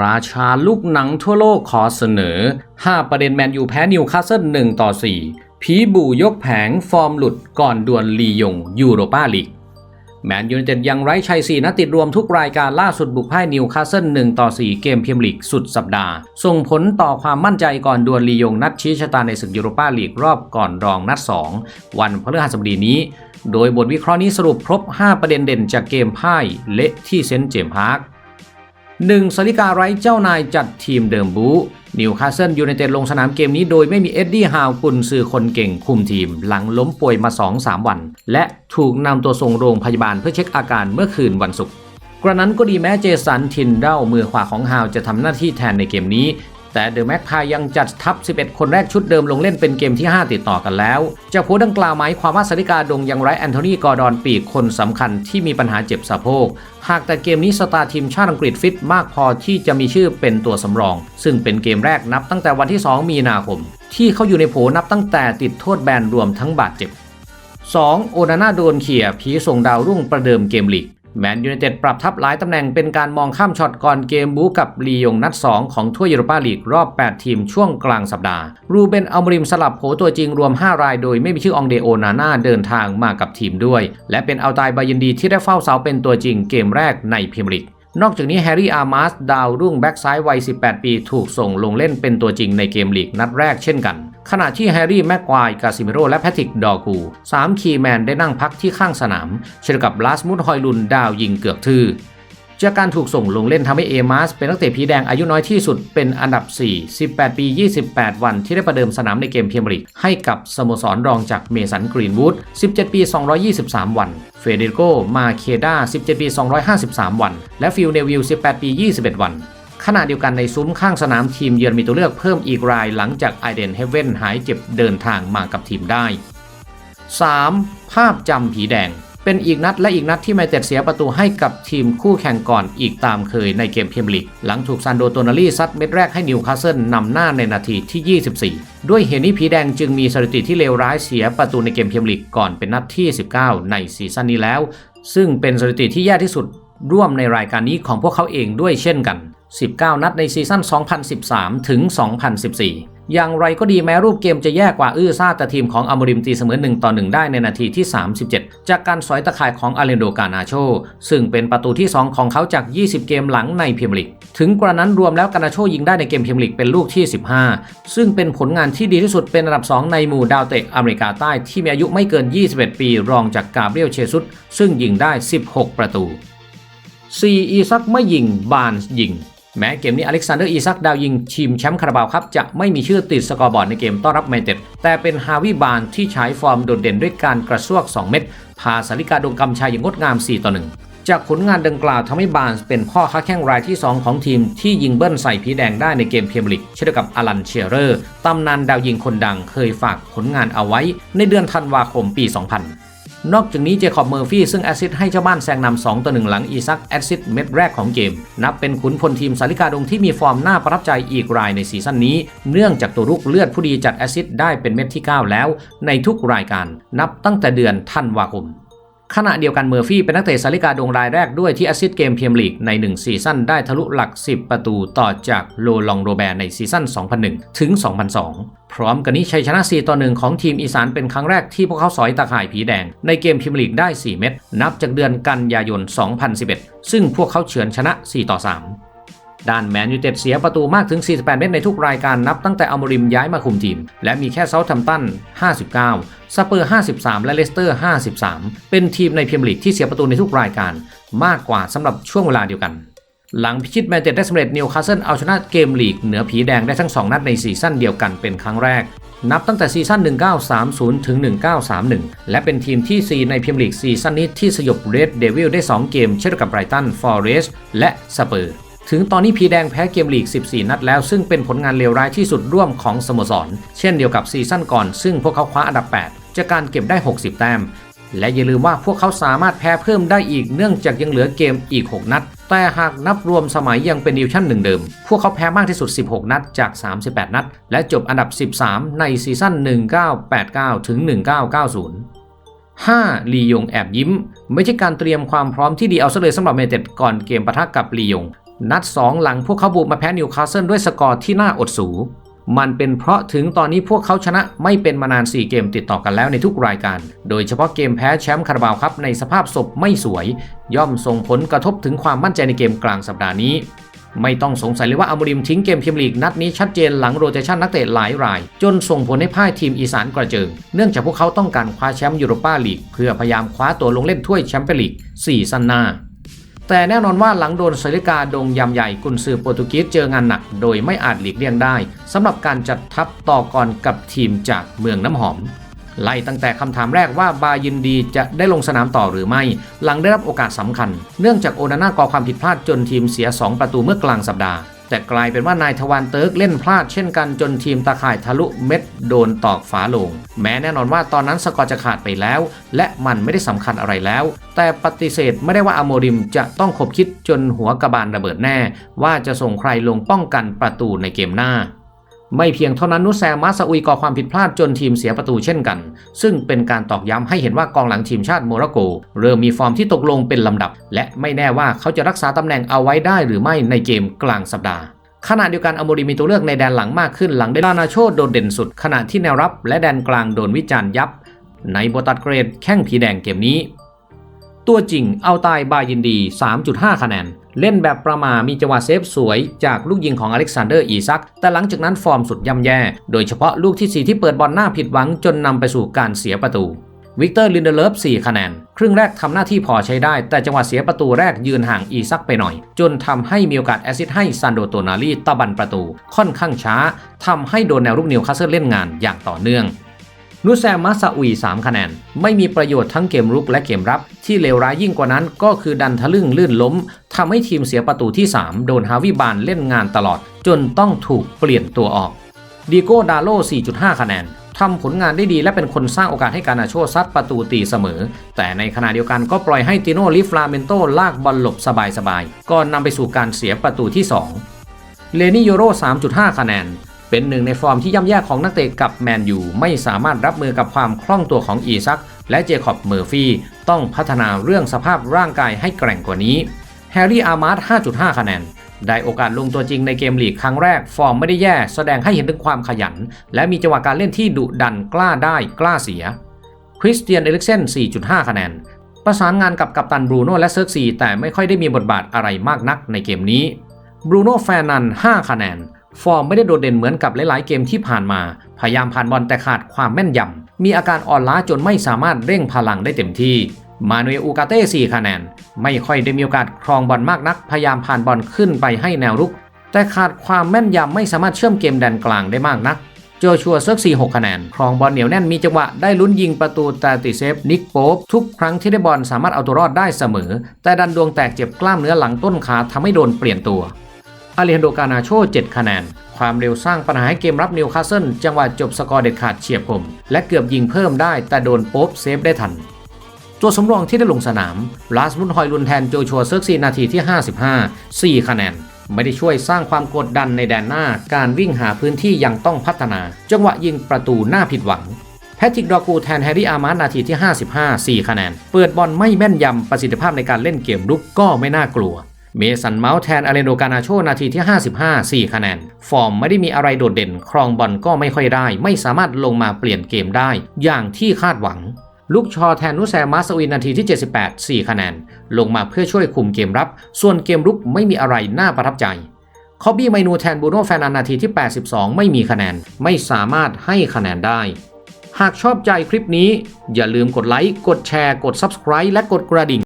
ราชาลูกหนังทั่วโลกขอเสนอ 5 ประเด็นแมนยูแพ้นิวคาสเซิล1ต่อ 4 ผีบูยกแผงฟอร์มหลุดก่อนดวลลียงยูโรปาลีก แมนยูนเต็ดยังไร้ชัย4นัดติดรวมทุกรายการล่าสุดบุกพ่ายนิวคาสเซิล1ต่อ 4 เกมเมียร์ลีกสุดสัปดาห์ ส่งผลต่อความมั่นใจก่อนดวลลียงนัดชี้ชะตาในศึกยูโรปาลีกรอบก่อนรองนัด 2 วันพฤหัสบดีนี้ โดยบทวิเคราะห์นี้สรุปครบ 5 ประเด็นเด่นจากเกมพ่ายเละที่เซนต์เจมส์พาร์ค หนึ่งสาริกาไร้เจ้านายจัดทีมเดิมบูนิวคาสเซิลยูไนเต็ดลงสนามเกมนี้โดยไม่มีเอ็ดดี้ฮาวกุนซือคนเก่งคุมทีม หลังล้มป่วยมา 2-3 วัน และถูกนำตัวส่งโรงพยาบาลเพื่อเช็คอาการเมื่อคืนวันศุกร์กระนั้นก็ดีแม้เจสันทินเด้ามือขวาของฮาวจะทำหน้าที่แทนในเกมนี้ แต่เดอะแม็กพายังจัดทัพ 11 คนแรกชุดเดิมลงเล่นเป็นเกมที่ 5 ติดต่อกันแล้ว จากโพดังกล่าวหมายความว่าสาริกาดงยังไร้แอนโทนีกอร์ดอนปีกคนสำคัญที่มีปัญหาเจ็บสะโพก หากแต่เกมนี้สตาร์ทีมชาติอังกฤษฟิตมากพอที่จะมีชื่อเป็นตัวสำรอง ซึ่งเป็นเกมแรกนับตั้งแต่วันที่ 2 มีนาคม ที่เขาอยู่ในโผนับตั้งแต่ติดโทษแบนรวมทั้งบาดเจ็บ 2. โอนาน่าโดนเขี่ยผีส่งดาวรุ่งประเดิมเกมลีก แมนยูไนเต็ดปรับทับหลายตำแหน่งเป็นการมองข้ามช็อตก่อนเกมบู๊กับลียงนัด 2 ของถ้วยยูโรปาลีกรอบ 8 ทีมช่วงกลางสัปดาห์ รูเบนอัลมริมสลับโผตัวจริงรวม 5 รายโดยไม่มีชื่อองเดโอนาน่าเดินทางมากับทีมด้วย และเป็นอัลตายบายินดีที่ได้เฝ้าเสาเป็นตัวจริงเกมแรกในพรีเมียร์ลีกนอกจากนี้แฮร์รี่อาร์มาสดาวรุ่งแบ็กซ้ายวัย 18 ปี ถูกส่งลงเล่นเป็นตัวจริงในเกมลีกนัดแรกเช่นกัน ขณะที่แฮร์รี่แม็กควายกาซิเมโร และแพทริกดอร์กูสามคีแมนได้นั่งพักที่ข้างสนาม เช่นกับบลาสมุดฮอยลุนดาวยิงเกือบทื่อจากการถูกส่งลงเล่นทำให้เอมาสเป็นนักเตะผีแดงอายุน้อยที่สุดเป็นอันดับ 4 18 ปี 28 วันที่ได้ประเดิมสนามในเกมพรีเมียร์ลีกให้กับสโมสรรองจากเมสันกรีนวูด 17 ปี 223 วัน เฟเดริโก มาเคดา 17 ปี 253 วัน และฟิลเนวิล 18 ปี 21 วัน ขณะเดียวกันในซุ้มข้างสนามทีมเยือนมีตัวเลือกเพิ่มอีกรายหลังจากไอเดนเฮเว่นหายเจ็บเดินทางมากับทีมได้ 3. ภาพจำผีแดง เป็นอีกนัดและอีกนัดที่แมนเต็ดเสียประตูให้กับทีมคู่แข่งก่อนอีกตามเคยในเกมเมียร์ลีก หลังถูกซานโดโตนาลีซัดเม็ดแรกให้นิวคาสเซิลนำหน้าในนาทีที่ 24 ด้วยเหตุนี้ผีแดงจึงมีสถิติที่เลวร้ายเสียประตูในเกมเมียร์ลีกก่อนเป็นนัดที่ 19 ในซีซั่นนี้แล้ว ซึ่งเป็นสถิติที่แย่ที่สุดร่วมในรายการนี้ของพวกเขาเองด้วยเช่นกัน19 นัดในซีซั่น 2013 ถึง 2014 อย่างไรก็ดีแม้รูปเกมจะแย่กว่าอื้อซ่าแต่ทีมของอมริมตีเสมอ1ต่อ1ได้ในนาทีที่ 37 จากการสอยตะข่ายของอาเลนโดกานาโช ซึ่งเป็นประตูที่ 2 ของเขาจาก 20 เกมหลังในพรีเมียร์ลีกถึงกระนั้นรวมแล้วกานาโชยิงได้ในเกมพรีเมียร์ลีกเป็นลูกที่ 15 ซึ่งเป็นผลงานที่ดีที่สุดเป็นอันดับ 2 ในหมู่ดาวเตะอเมริกาใต้ที่มีอายุไม่เกิน 21 ปีรองจากกาเบรียลเชซุสซึ่งยิงได้ 16 ประตู 4. อีซักไม่ยิงบานยิง แม้เกมนี้อเล็กซานเดอร์อีซักดาวยิงทีมแชมป์คาราบาวครับ จะไม่มีชื่อติดสกอร์บอร์ดในเกมต้อนรับแมนเต็ดแต่เป็นฮาวิบานที่ใช้ฟอร์มโดดเด่นด้วยการกระซวก 2 เม็ดพาสาริกาดงกำชัยอย่างงดงาม 4 ต่อ 1 จากผลงานดังกล่าวทำให้บานเป็นพ่อค้าแข้งรายที่ 2 ของทีมที่ยิงเบิ้ลใส่ผีแดงได้ในเกมพรีเมียร์ลีกเช่นเดียวกับอลันเชียเรอร์ตำนานดาวยิงคนดังเคยฝากผลงานเอาไว้ในเดือนธันวาคมปี 2000 นอกจากนี้เจคอบเมอร์ฟี่ซึ่งแอซิดให้เจ้าบ้านแซงนำ2ต่อ1หลังอีซักแอซิดเม็ดแรกของเกม นับเป็นขุนพลทีมสาริกาดงที่มีฟอร์มน่าประทับใจอีกรายในซีซั่นนี้ เนื่องจากตัวรุกเลือดผู้ดีจัดแอซิดได้เป็นเม็ดที่ 9 แล้ว ในทุกรายการ นับตั้งแต่เดือนธันวาคม ขณะเดียวกันเมอร์ฟี่เป็นนักเตะสาริกาดวงรายแรกด้วยที่แอซิดเกมพรีเมียมลีกใน 1 ซีซั่นได้ทะลุหลัก 10 ประตูต่อจากโลลองโรแบร์ในซีซั่น 2001 ถึง 2002 พร้อมกันนี้ชัยชนะ 4 ต่อ 1 ของทีมอีสานเป็นครั้งแรกที่พวกเขาสอยตาข่ายผีแดง ในเกมพิมลีกได้ 4 เม็ดนับจากเดือนกันยายน 2011 ซึ่งพวกเขาเฉือนชนะ 4 ต่อ 3 ด้านแมนยูเต็ดเสียประตูมากถึง 48 เม็ดในทุกรายการนับตั้งแต่อมริมย้ายมาคุมทีม และมีแค่เซาท์แฮมตัน 59 สเปอร์ 53 และเลสเตอร์ 53 เป็นทีมในพรีเมียร์ลีกที่เสียประตูในทุกรายการ มากกว่าสำหรับช่วงเวลาเดียวกัน หลังพิชิตแมนเชสเตอร์ได้สำเร็จนิวคาสเซิลเอาชนะเกมลีกเหนือผีแดงได้ทั้ง 2 นัดในซีซั่นเดียวกันเป็นครั้งแรกนับตั้งแต่ซีซั่น 1930 ถึง 1931 และเป็นทีมที่ 4 ในพรีเมียร์ลีกซีซั่นนี้ที่สยบเรดเดวิลได้ 2 เกมเช่นกับไบรตัน ฟอเรสต์และสเปอร์ ถึงตอนนี้ผีแดงแพ้เกมลีก 14 นัดแล้ว ซึ่งเป็นผลงานเลวร้ายที่สุดร่วมของสโมสร เช่นเดียวกับซีซั่นก่อน ซึ่งพวกเขาคว้าอันดับ 8 จากการเก็บได้ 60 แต้ม และอย่าลืมว่าพวกเขาสามารถแพ้เพิ่มได้อีกเนื่องจากยังเหลือเกมอีก 6 นัด แต่หากนับรวมสมัยยังเป็นดิวชั่นหนึ่งเดิม พวกเขาแพ้มากที่สุด 16 นัดจาก 38 นัด และจบอันดับ 13 ในซีซั่น 1989 ถึง 1990 5. ลียงแอบยิ้ม ไม่ใช่การเตรียมความพร้อมที่ดีเอาซะเลยสำหรับเมเต็ดก่อนเกมปะทะกับลียง นัด 2 หลังพวกเขาบุกมาแพ้นิวคาสเซิลด้วยสกอร์ที่น่าอดสู มันเป็นเพราะถึงตอนนี้พวกเขาชนะไม่เป็นมานาน 4 เกมติดต่อกันแล้วในทุกรายการ โดยเฉพาะเกมแพ้แชมป์คาราบาวครับในสภาพศพไม่สวย ย่อมส่งผลกระทบถึงความมั่นใจในเกมกลางสัปดาห์นี้ไม่ต้องสงสัยเลยว่าอัมริมทิ้งเกมพรีเมียร์ลีกนัดนี้ชัดเจนหลังโรเตชันนักเตะหลายราย จนส่งผลให้พ่ายทีมอีสานกระเจิง เนื่องจากพวกเขาต้องการคว้าแชมป์ยูโรปาลีก เพื่อพยายามคว้าตัวลงเล่นถ้วยแชมเปี้ยนลีกซีซั่นหน้า แต่แน่นอนว่าหลังโดนสริกาดงยำใหญ่กุนซือโปรตุเกสเจองานหนัก โดยไม่อาจหลีกเลี่ยงได้สำหรับการจัดทัพต่อกรกับทีมจากเมืองน้ำหอม ไล่ตั้งแต่คำถามแรกว่าบายินดีจะได้ลงสนามต่อหรือไม่ หลังได้รับโอกาสสำคัญ เนื่องจากโอนาน่าก่อความผิดพลาดจนทีมเสีย 2 ประตูเมื่อกลางสัปดาห์ แต่กลายเป็นว่านายทวานเติร์กเล่นพลาดเช่นกันจนทีมตาข่ายทะลุเม็ดโดนตอกฝาลง แม้แน่นอนว่าตอนนั้นสกอร์จะขาดไปแล้ว และมันไม่ได้สำคัญอะไรแล้ว แต่ปฏิเสธไม่ได้ว่าอโมริมจะต้องคบคิดจนหัวกระบาลระเบิดแน่ ว่าจะส่งใครลงป้องกันประตูในเกมหน้า ไม่เพียงเท่านั้นนุแซมมาซาอุยก่อความผิดพลาดจนทีมเสียประตูเช่นกัน ซึ่งเป็นการตอกย้ำให้เห็นว่ากองหลังทีมชาติโมร็อกโก เริ่มมีฟอร์มที่ตกลงเป็นลำดับ และไม่แน่ว่าเขาจะรักษาตำแหน่งเอาไว้ได้หรือไม่ในเกมกลางสัปดาห์ขณะเดียวกันอโมริมีตัวเลือกในแดนหลังมากขึ้นหลังได้ลานาโชโดดเด่นสุด ขณะที่แนวรับและแดนกลางโดนวิจารณ์ยับ ในโบตัดเกรดแข้งผีแดงเกมนี้ ตัวจริงเอาตายบายินดี 3.5 คะแนน เล่นแบบประมามีจังหวะเซฟสวยจากลูกยิงของอเล็กซานเดอร์อีซัก แต่หลังจากนั้นฟอร์มสุดย่ำแย่ โดยเฉพาะลูกที่ 4 ที่เปิดบอลหน้าผิดหวังจนนำไปสู่การเสียประตูวิกเตอร์ลินเดเลฟ4 คะแนน ครึ่งแรกทำหน้าที่พอใช้ได้ แต่จังหวะเสียประตูแรกยืนห่างอีซักไปหน่อย จนทำให้มีโอกาสแอซิสให้ซันโดโตนาลีตะบันประตู ค่อนข้างช้าทำให้โดนแนวรุกนิวคาสเซิลเล่นงานอย่างต่อเนื่อง นุแซมมาซาอุย3คะแนน ไม่มีประโยชน์ทั้งเกมรุกและเกมรับ ที่เลวร้ายยิ่งกว่านั้นก็คือดันทะลึ่งลื่นล้มทำให้ทีมเสียประตูที่ 3 โดนฮาวิบานเล่นงานตลอด จนต้องถูกเปลี่ยนตัวออกดีโก้ดาโล 4.5 คะแนนทำผลงานได้ดีและเป็นคนสร้างโอกาสให้การนาโชซัดประตูตีเสมอ แต่ในขณะเดียวกันก็ปล่อยให้ติโนลิฟลาเมนโตลากบอลหลบสบายๆก่อนนำไปสู่การเสียประตูที่ 2 เลนี่โยโร 3.5 คะแนน เป็นหนึ่งในฟอร์มที่ย่ำแย่ของนักเตะกับแมนยูไม่สามารถรับมือกับความคล่องตัวของอีซัก และเจคอบเมอร์ฟี่ต้องพัฒนาเรื่องสภาพร่างกายให้แกร่งกว่านี้แฮร์รี่อาร์มาร์ด5.5 คะแนนได้โอกาสลงตัวจริงในเกมลีกครั้งแรก ฟอร์มไม่ได้แย่ แสดงให้เห็นถึงความขยัน และมีจังหวะการเล่นที่ดุดันกล้าได้กล้าเสีย คริสเตียนเอลิกเซน 4.5 คะแนน ประสานงานกับกัปตันบรูโน่และเซิร์กซีแต่ไม่ค่อยได้มีบทบาทอะไรมากนักในเกมนี้บรูโน่แฟรนัน 5 คะแนน ฟอร์มไม่ได้โดดเด่นเหมือนกับหลายๆเกมที่ผ่านมา พยายามผ่านบอลแต่ขาดความแม่นยำ มีอาการอ่อนล้าจนไม่สามารถเร่งพลังได้เต็มที่ มานูเอลอูกาเต้4คะแนน ไม่ค่อยได้มีโอกาสครองบอลมากนัก พยายามผ่านบอลขึ้นไปให้แนวรุก แต่ขาดความแม่นยำไม่สามารถเชื่อมเกมแดนกลางได้มากนัก โจชัวเซิร์กซี6คะแนน ครองบอลเหนียวแน่นมีจังหวะได้ลุ้นยิงประตูแต่ติเซฟนิกโป๊ปทุกครั้งที่ได้บอลสามารถเอาตัวรอดได้เสมอ แต่ดันดวงแตกเจ็บกล้ามเนื้อหลังต้นขาทำให้โดนเปลี่ยนตัว อาเลฮันโดกานาโช7คะแนน ความเร็วสร้างปัญหาให้เกมรับนิวคาสเซิลจังหวะจบสกอร์เด็ดขาดเฉียบคม และเกือบยิงเพิ่มได้แต่โดนโป๊ปเซฟได้ทัน ตัวสำรองที่ได้ลงสนามลาสมุนฮอยลุนแทนโจชัวเซิร์กซีนาทีที่ 55 4 คะแนนไม่ได้ช่วยสร้างความกดดันในแดนหน้า การวิ่งหาพื้นที่ยังต้องพัฒนา จังหวะยิงประตูหน้าผิดหวัง แพทริกดอกูแทนแฮร์รี่อาร์มาร์นาทีที่ 55 4 คะแนน เปิดบอลไม่แม่นยำประสิทธิภาพในการเล่นเกมรุกก็ไม่น่ากลัว เมสันเมาส์แทนอาเลโดกานาโชนาทีที่ 55 4 คะแนน ฟอร์มไม่ได้มีอะไรโดดเด่น ครองบอลก็ไม่ค่อยได้ ไม่สามารถลงมาเปลี่ยนเกมได้ อย่างที่คาดหวัง ลูกชอแทนนุแซมมาสวินนาทีที่ 78 4 คะแนน ลงมาเพื่อช่วยคุมเกมรับ ส่วนเกมรุกไม่มีอะไรน่าประทับใจคอบบี้ไมนูแทนบูโน่แฟนันนาทีที่ 82 ไม่มีคะแนน ไม่สามารถให้คะแนนได้ หากชอบใจคลิปนี้ อย่าลืมกดไลค์ กดแชร์ กด Subscribe และกดกระดิ่ง